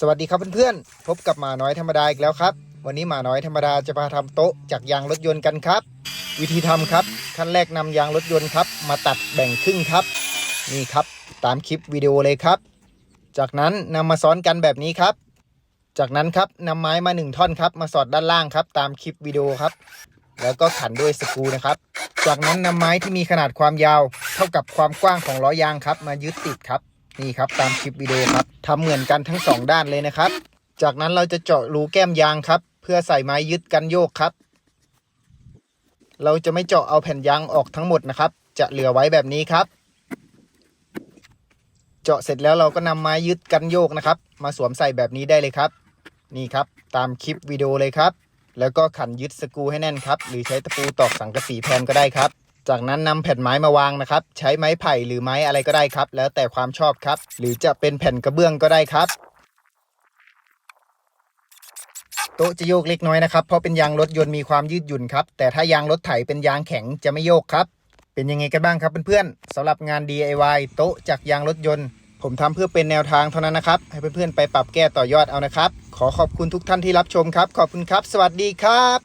สวัสดีครับเพื่อนๆ พบกับหมาน้อยธรรมดาอีกแล้วครับ วันนี้หมาน้อยธรรมดาจะมาทำโต๊ะจากยางรถยนต์กันครับ วิธีทำครับ ขั้นแรกนำยางรถยนต์ครับ มาตัดแบ่งครึ่งครับ นี่ครับตามคลิปวิดีโอเลยครับ จากนั้นนำมาซ้อนกันแบบนี้ครับ จากนั้นครับนำไม้มาหนึ่งท่อนครับ มาสอดด้านล่างครับ ตามคลิปวิดีโอครับ แล้วก็ขันด้วยสกรูนะครับ จากนั้นนำไม้ที่มีขนาดความยาว เท่ากับความกว้างของล้อยางครับ มายึดติดครับ นี่ครับตามคลิปวิดีโอครับทำเหมือนกันทั้งสองด้านเลยนะครับ จากนั้นเราจะเจาะรูแก้มยางครับ เพื่อใส่ไม้ยึดกันโยกครับ เราจะไม่เจาะเอาแผ่นยางออกทั้งหมดนะครับ จะเหลือไว้แบบนี้ครับ เจาะเสร็จแล้วเราก็นำไม้ยึดกันโยกนะครับ มาสวมใส่แบบนี้ได้เลยครับ นี่ครับตามคลิปวิดีโอเลยครับ แล้วก็ขันยึดสกรูให้แน่นครับ หรือใช้ตะปูตอกสังกะสีแทนก็ได้ครับ จากนั้นนำแผ่นไม้มาวางนะครับ ใช้ไม้ไผ่หรือไม้อะไรก็ได้ครับ แล้วแต่ความชอบครับ หรือจะเป็นแผ่นกระเบื้องก็ได้ครับโต๊ะจะโยกเล็กน้อยนะครับ เพราะเป็นยางรถยนต์มีความยืดหยุ่นครับ แต่ถ้ายางรถไถเป็นยางแข็งจะไม่โยกครับ เป็นยังไงกันบ้างครับเพื่อนๆสำหรับงาน DIY โต๊ะจากยางรถยนต์ ผมทำเพื่อเป็นแนวทางเท่านั้นนะครับ ให้เพื่อนๆไปปรับแก้ต่อยอดเอานะครับ ขอขอบคุณทุกท่านที่รับชมครับ ขอบคุณครับ สวัสดีครับ